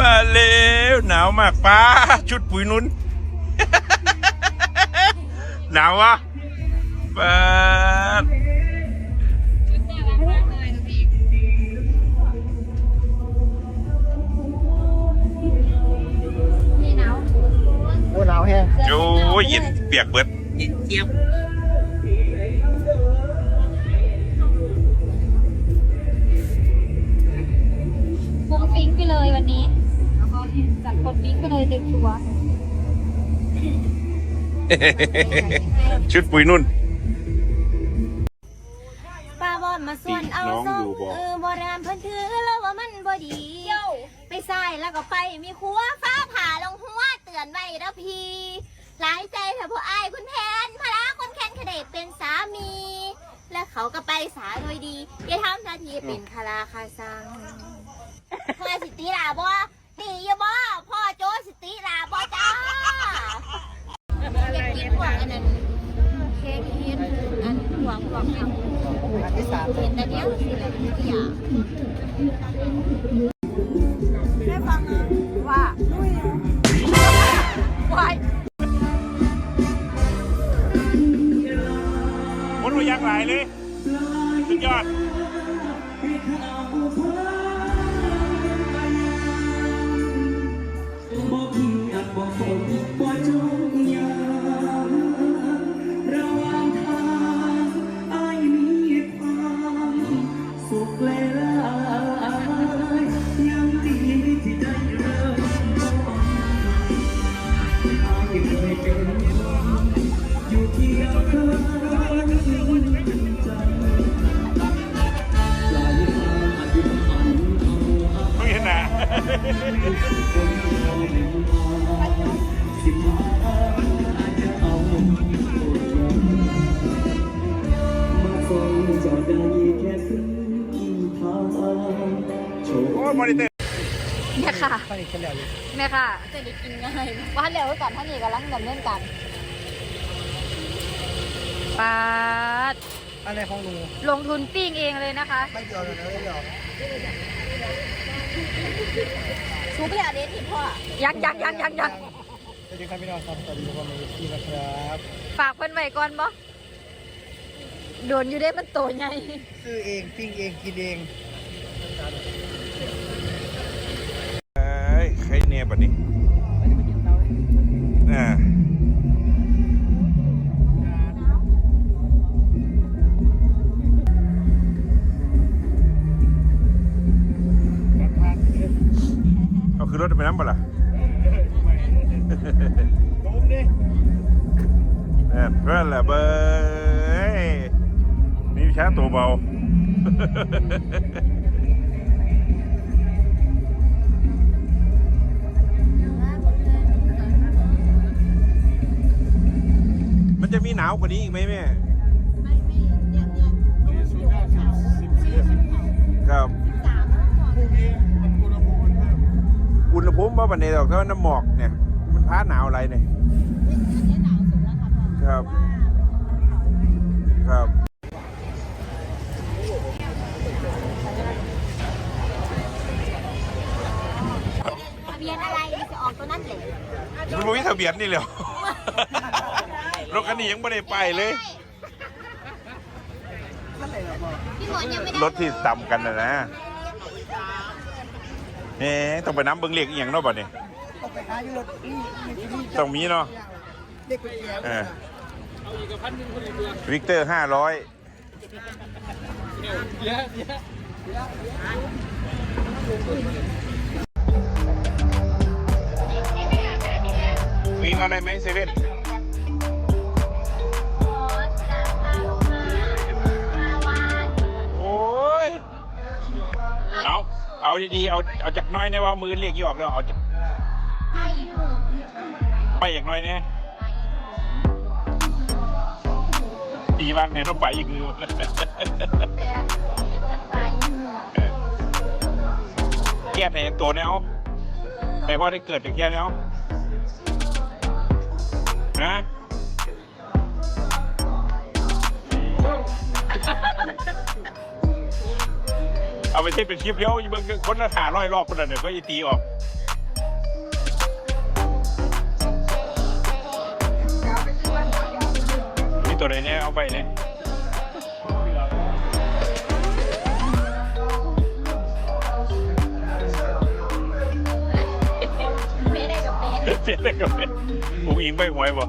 มาเร็วหนาวมากป้าชุดปุ๋ยนุนหนาววะป้านี่หนาวโอ้หนาวแห้งโอ้ยเย็นเปียกเบิดเจี๊ยบฟุ้งฟิ้งไปเลยวันนี้ แล้วก็จัดคนฟิ้งไปเลยเต็มตัวชุดปุ๋ยนุ่นป้าบอนมาส่วนเอาน้องส่งอยู่บ่เออโบราณเพิ่นถือแล้วว่ามันบ่ดี ไปใส่แล้วก็ไปมีครัวฟ้าผ่าลงหัวเตือนไว้แล้วพี่หลายใจเถอะผู้อายคุณแทนพระคนแค้นขเดชเป็นสามี และเขาก็ไปสาโดยดีอย่าทำหน้าที่เป็นคาราคาซังพ่อสิติลาบ่ดีอยู่บ่พ่อโจสิติลาบ่จ้า อยากกินหวานอันนั้นเค้กเฮ็ดอันหวานหวานอันอันที่สามเห็นแต่เนี้ยสิเลยที่อยาก มอนิเตอร์เนี่ยค่ะตอนนี้ขึ้นแล้วอยู่เนี่ยค่ะจะได้กินง่ายว่าเร็วไว้ก่อนท่านนี่กำลังดำเนินการปาดอะไรของหนูลงทุนปิ้งเองเลยนะคะไม่เกี่ยวเลยนะไม่เกี่ยวชูไปอาเดสที่พ่อยักยักยักยักยักสวัสดีครับพี่น้องครับสวัสดีทุกคนในที่นะครับฝากเพิ่นไว้ก่อนบ่โดนอยู่ได้มันโตใหญ่ซื้อเองปิ้งเองกินเอง เอ้ยใครเนี่ย บัดนี้อ่าเอาคือรถไปน้ำปะล่ะตรงดิเออเพื่อนแหละเบยนี่ช้าตัวเบา มันจะมีหนาวกว่านี้อีกไหมแม่ครับอุณหภูมิว่าบันเดดอกเท่าน้ำหมอกเนี่ย มันพ้าหนาวอะไรเนี่ยครับครับ ทะเบียนอะไรจะออกตัวนั้นเลยมันบ่มีทะเบียนนี่เลย รถคันนี้ยังไม่ได้ไปเลย พี่หมอนยังไม่ได้รถที่ต่ำกันนะนะเอ๊ะต้องไปน้ำเบิ้งเล็กอหย่างเนาะบ่เนี่ยต้องไปหาอยู่รถนี่นี่ที่นี่ต้องมีเนาะเด็กกุญแจเออวิกเตอร์ห้าร้อยมีมาได้ไหมเซเว่น เอาดีๆเอาเอาจากน้อยนะว่ามือเรียกยี่ออกแล้วเอาจากไปอย่างน้อยเนี่ยดีมากเนี่ยต้องไปอีกคือแก้ในตัวเนี่ยเอาไปว่าได้เกิดจากแก้เนี่ยเอาฮะ เอาไปเทปเป็นคลิปเดียวอีเบิ่งคนละหาร้อยรอบคนละเดี๋ยวก็อีตีออกนี่ตัวไหนเนี่ยเอาไปเนี่ยเปลี่ยนได้กับเป็นอุ้งอิงไปหวยบ่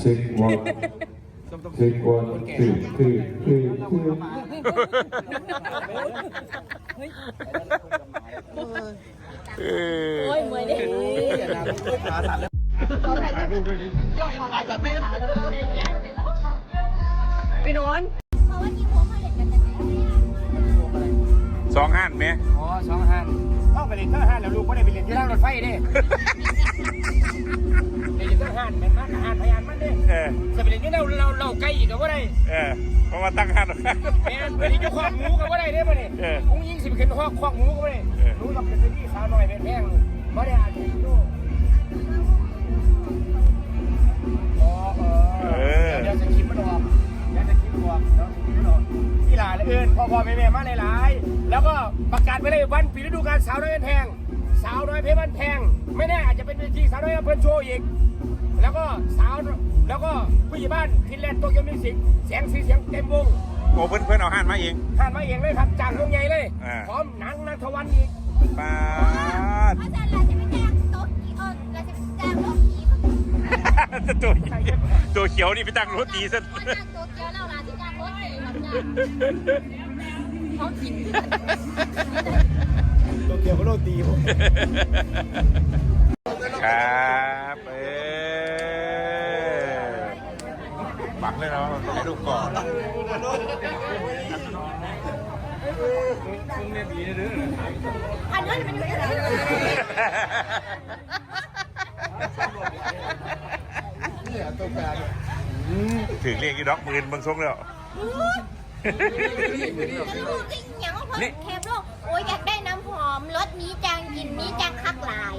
เช็คว่า เช็ควันคือคือคือคือเออเหมือนเด็กเพราะว่าที่ผมมาเล่นกันแต่ไหนสองห้านไหมอ๋อสองหันเข้าไปเรียนเท่าหันแล้วลูกก็ได้ไปเรียนที่ร้านรถไฟเด้ เรียนเท่าหันเป็นหันหันพยานมันเด้เออจะไปเรียนที่เราเราเราใกล้อีกก็ว่าได้เออเพราะว่าตั้งห้านแม่ไปเรียนที่คอกหมูก็ว่าได้เด้ป่ะนี่เออกุ้งยิงสิไปขึ้นคอกคอกหมูก็ว่าได้เออ รู้กับเป็นที่สาวน้อยเป็นแพงลูกบ่ได้อ่านดูอ๋อเออเดี๋ยวจะคิดมันออกเดี๋ยวจะคิดมันออกเนาะคิดมันออกที่หลานเอิญพ่อพ่อแม่แม่มาหลายๆแล้วก็ประกาศไปเลยวันปีฤดูกาลสาวน้อยเป็นแพง สาวน้อยเพชรบ้านแพง ไม่แน่อาจจะเป็นเวทีสาวน้อยอำเภอโชว์อีก แล้วก็สาวแล้วก็ผู้ใหญ่บ้านฟินแลนด์โตเกียวมิวสิกเสียงสีเสียงเต็มวงโอ้เพื่อนเพื่อนเอาห้านมาเอง ผ่านมาเองเลยครับจากวงใหญ่เลย อ่า พร้อมหนังนันทวันอีกป้าดอาจารย์เราจะไปแจ้งโต๊ะกี่เออเราจะไปแจ้งโต๊ะกี่ตัวตัวเขียวนี่ไปตั้งรถตีซะว่าจ้างโต๊ะเกียวแล้วร้านที่จ้างโต๊ะกี่ครับจ้าเขาขิงโตเกียวก็โรตีผม ครับเออ ฝังเลยเนาะให้ลูกก่อนอันนั้นเป็นอะไรถึงเรียกอีดอกมืนบางทรงแล้วจะรู้ได้อย่างว่าคนแคบโลกโอ้ยอยากได้น้ำหอมรสนี้จังกินนี้จังคักหลาย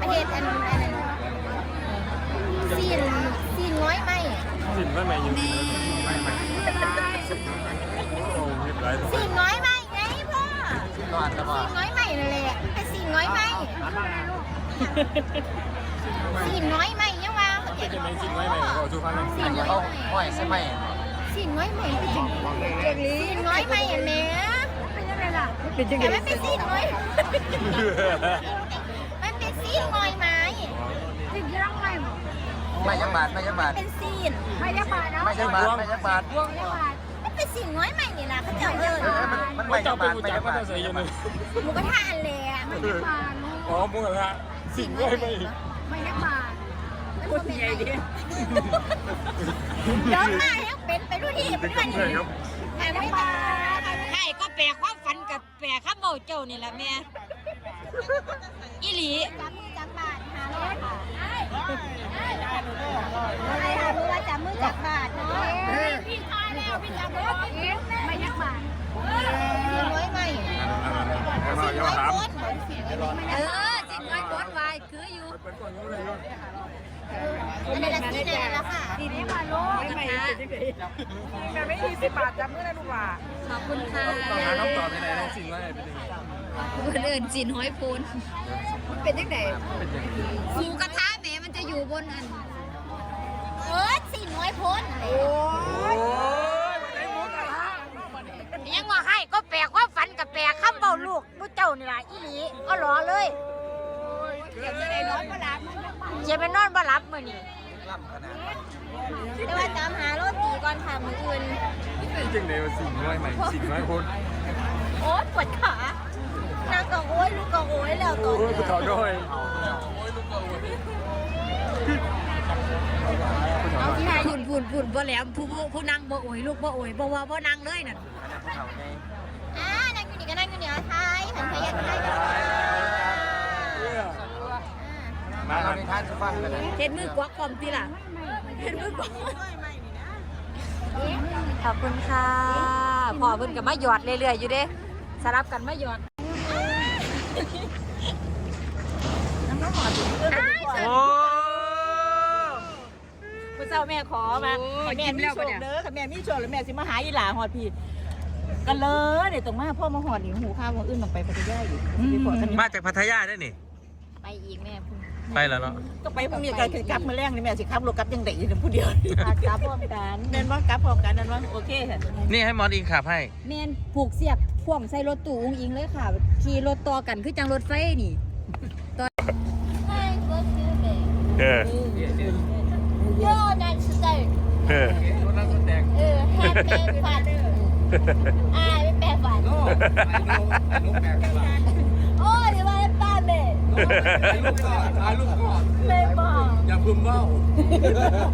ประเทศอันอันนั้นซีนซีนน้อยใหมสินว่าไงอยู่ซีนน้อยใหมไงพ่อซีนน้อยใหม่นั่นแหละเป็นซีนน้อยใหม่ซีนน้อยใหมยังว่าเขาจะเป็นซีนน้อยใหม่ซีนน้อยใหม่ห้อยใช่ไหมซีนน้อยใหมเป็นจังเด็กลีซีนน้อยใหม่อันเนี้ย เป็นยังไงล่ะแต่มันเป็นซีนน้อยมันเป็นซีนน้อยไหมซีนยังไงไม่ยักบาทไม่ยักบาทเป็นซีนไม่ยักบาทเนาะไม่ยักบาทไม่ยักบาทวงยักบาทมันเป็นซีนน้อยใหม่นี่ล่ะเขาเจ้าเอิญมันไม่ยักบาทไม่ยักบาทหมูกระทะอันเลยอะไม่ยักบาทอ๋อมุกละสิ่งด้วยไปอีกไม่ยักบาทพูดใหญ่ดิเดินมาแล้วเป็นไปดูที่เป็นวันนี้แต่ไม่บาทใช่ก็แปลความฝัน กับแปลข้ามเบาเจ้านี่แหละแม่อีหลีจับมือจับบาทหาเลยค่ะอะไรค่ะรู้ว่าจับมือจับบาทเนาะพี่ทายแล้วพี่จับรถไม่ยักบาทซีนน้อยใหม่ซีนน้อยโคตรเออจิตน้อยโคตรวายคืออยู่อันนี้ละซีนอะไรละค่ะดีนี้มาโลกนะคะ แต่ไม่ยี่สิบบาทจำเมื่อนะลูกหลาขอบคุณค่ะน้องต่อไปไหนน้องสิงห์ว่าเป็นยังไงคนอื่นจินห้อยพูนเป็นยังไงหมูกระทะแหมมันจะอยู่บนอันเออซีนน้อยโพ้นอะไรยังว่าให้ก็แปลความฝันกับแปลข้ามเบาลูกลูกเจ้านี่แหละอีหลีก็รอเลยเจ็บไปนอนบ่หลับเจ็บไปนอนบ่หลับมื้อนี้แต่ว่าตามหาโรตีก่ อนค่ะมืออื่นจึงเดียวสิ่งน้อยใหม่สิ่งน้อยคนโอ๊ยปวดขานางก็โอ้ยลูกก็โอ้ยแล้วตัวโอ้ยกูถอดด้วยพูนพูนพูนบ่แหลมผู้ผู้ผู้นั่งบ่โอยลูกบ่โอยบ่ว่าบ่นั่งเลยนั่นอ่านั่งอยู่นี่ก็นั่งอยู่นี่ไทยหันไปยันไทยกันมาเราในท่านฟังกันเห็นมือกวักความตีล่ะเห็นมือกวัก ขอบคุณค่ะพ่อเพิ่นก็มาหยอดเรื่อยๆอยู่เด้สลับกันมาหยอดโอ้คุณเจ้าแม่ขอมาให้แม่มีโชคเด้อค่ะแม่มีโชคแล้วแม่สิมาหาอีหลาฮอดพี่กันเลยเดี๋ยวตรงมาพ่อมาหอดอีกหูข้าวมาอื่นลงไปพัทยาอีกไปพอกันมาจากพัทยาได้นี่ไปอีกแม่พุ่ง ไปแล้วเนาะก็ไปพรุ่งนี้กันคือกลับมาแรงนี่แม่สิครับรถกลับยังได้อยู่ผู้เดียวกลับพร้อมกันเน้นว่ากลับพร้อมกันนั่นว่าโอเคค่ะนี่ให้หมอนอิงขับให้แมนผูกเสียบพ่วงใส่รถตู้อุ้งอิงเลยค่ะขี่รถต่อกันคือจังรถไฟนี่ตอนเออโยนันสเตอร์เออเออแฮปปี้ฟันอ่าไม่แปลฝันโอ้ยว่าป้า เมย์ไม่บอกอย่าพึมเบ้า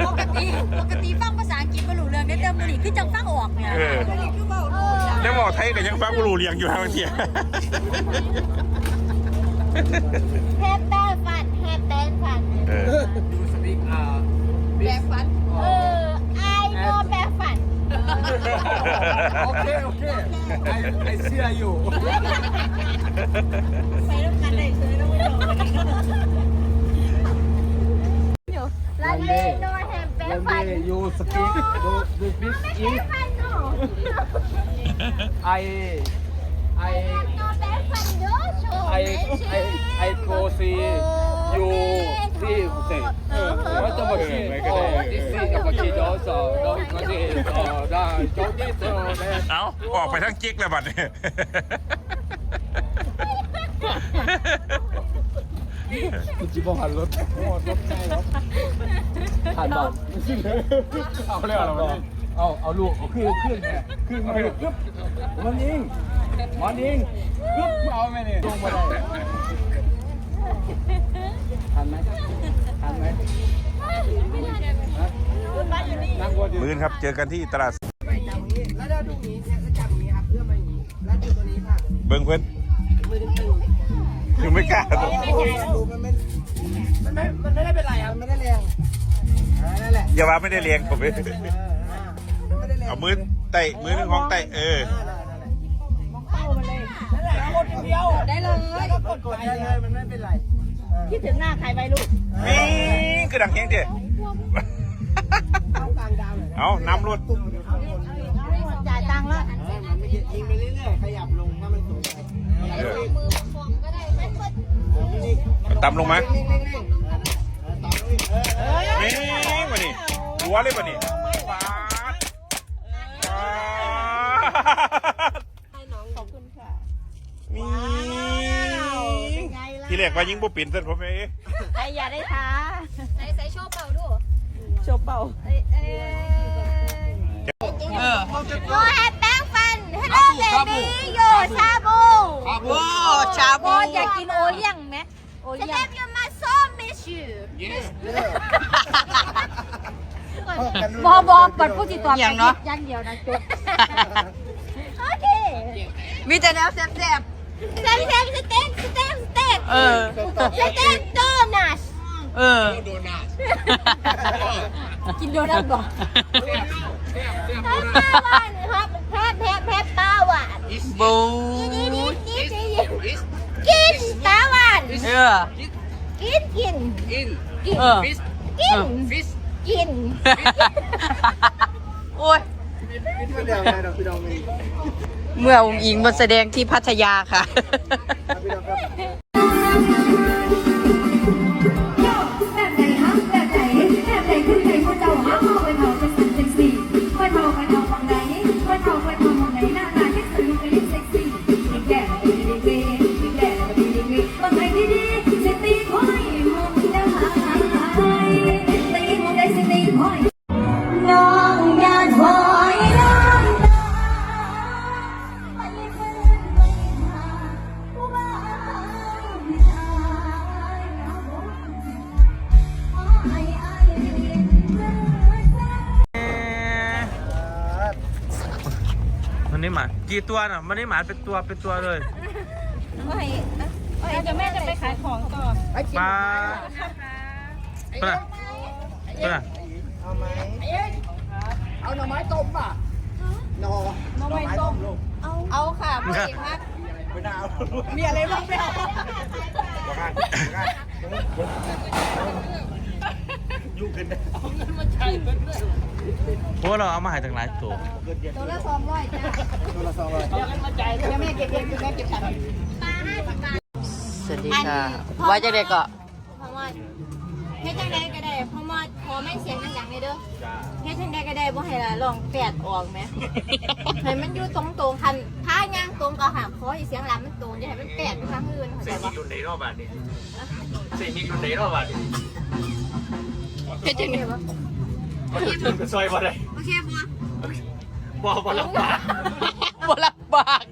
ปกติปกติฟังภาษาอังกฤษไม่รู้เรื่องได้แต่มื้อนี้คือจังฟังออกเนี่ยเออเออยังบอกไทยก็ยังฟังกูรู้เรียงอยู่ทางเทียแฮปปี้ฟันแฮปปี้ฟันเออดูสติ๊กอ่าแปลฝันเออไอโนแปลฝันโอเคโอเคไอไอเชื่ออยู่ มันนี้ก็ลันเดโนแฮปปี้ฟัน you speak you you speak ไม่ in ใช่ฟันโน I I โนแปลฝันโดโช I I I go see you see เสร็จว่าจะมาขี่โอ้ดิซี่กับมาขี่จอสอเราก็จะต่อได้จอที่เจอได้เอาออกไปทั้งกิ๊กแล้วบัดเนี่ย คุณจิบหันรถโอ้รถใช่ครับผ่านบอลเอาเลยเอาเลยเอาเอาลูกเอาขึ้นขึ้นเนี่ยขึ้นมาลูกปึ๊บมันยิงมันยิงปึ๊บเอาไหมเนี่ยลงมาได้ทันไหมทันไหมนั่งวัวดีมือนครับเจอกันที่ตลาดแล้วเราดูนี้เนี่ยก็จับอย่างนี้ครับเพื่อมาอย่างนี้แล้วดูตัวนี้ ค่ะเบิ้งเพื่อนมือตึงคือไม่กล้าๆดูมันไม่มันไม่มันไม่ได้เป็นไรครับมันไม่ได้แรงอ่านั่นแหละอย่าว่าไม่ได้เรียงผมเองเอออ่ามันไม่ได้แรงเอามือเตะมือหนึงของเตะเออนั่นแหละนั่นแหละกดอย่างเดียวได้เลย แล้วก็กดกดได้เลยมันไม่เป็นไรเออคิดถึงหน้าใครไปลูกนี่คือดังแข้งเจ้เอากลางดาวเลยนะเอาน้ำรวดตุ่มเดี๋ยวข้างบนจ่ายตังค์แล้ว เออมันไม่ใช่ยิงไปเรื่อยๆขยับลงถ้ามันสูงไป เออ เออนี่ต่ำลงมาเร่งๆเร่งๆเออเออต่ำลงอีกเออเออนี่มานี่หัวเลยมานี่ปาดปาดขอบคุณค่ะมีเป็นไงล่ะทีแรกว่ายิงบ่ปิ่นเส้นผมเองใครอย่าได้ท้าใส่ใส่โชว์เป่าดูโชว์เป่าเอ้ยเอ้ยโยแฮปปี้ฟันฮัลโหลเบบี้โยชาบูโอ้ชาบูอยากกินโอเลี้ยงไหม โอจะเลี้ยได้งยูมาโซมิชยูบอบอเปิดผู้ติดต่ออย่างเนาะอย่างเดียวนะจุ๊บโอเคมีแต่แนวแซ่บสเต็กสเต็กสเต็กสเต็กสเต็กๆเออสเต็กโดนัทเออกินโดนัทบ่แฮปปี้วันแฮปแฮปแฮปแฮปป้าหวานบูนี่นี่นี่ ออ กินกินกินเออกินกิน โอ้ยเดี๋ยวนะเดี๋ยวพี่น้องมีเมื่อองค์อิงมาแสดงที่พัทยาค่ะ พี่น้องครับแบบ กี่ตัวน่ะมันนี่หมาเป็นตัวเป็นตัวเลยเดี๋ยวแม่จะไปขายของต่อปลาปลาปลาเอาไหมเอาหน่อไม้ต้มป่ะหน่อหน่อไม้ต้มลูกเอาค่ะผู้หญิงพักไม่น่าเอามีอะไรบ้างไห มยุ่งขึ้นเพราะว่าเราเอามาใหายจากหลายตัวตัวละสองร้อยจ้าตัวละสองร้อยเดี๋ยวกันมาจ่ายเดี๋ยวแม่เก็บเองเดี๋ยวแม่เก็บตังค์ปลาห้าสิบบาทสวัสดีค่ะว่าจะได้ก็เพราะว่าเฮ็ดจังไดก็ได้เพราะว่าขอไม่เสียงดังๆเลยเด้อเฮ็ดจังไดก็ได้บ่ให้ละลองแปดออกแหมให้มันอยู่ตรงๆคันถ้าย่างตรงก็หามขอให้เสียงลำมันตรงอย่าให้มันแปดไปทางอื่นเข้าใจบ่รุ่นไหนรอบบ้านนี่สี่มิกรุ่นไหนรอบบ้านนี่ เฮ็ดจังไดบ่มันซอยบ่ได้โอเคบ่บ่บ่ลำบากบ่ลำบาก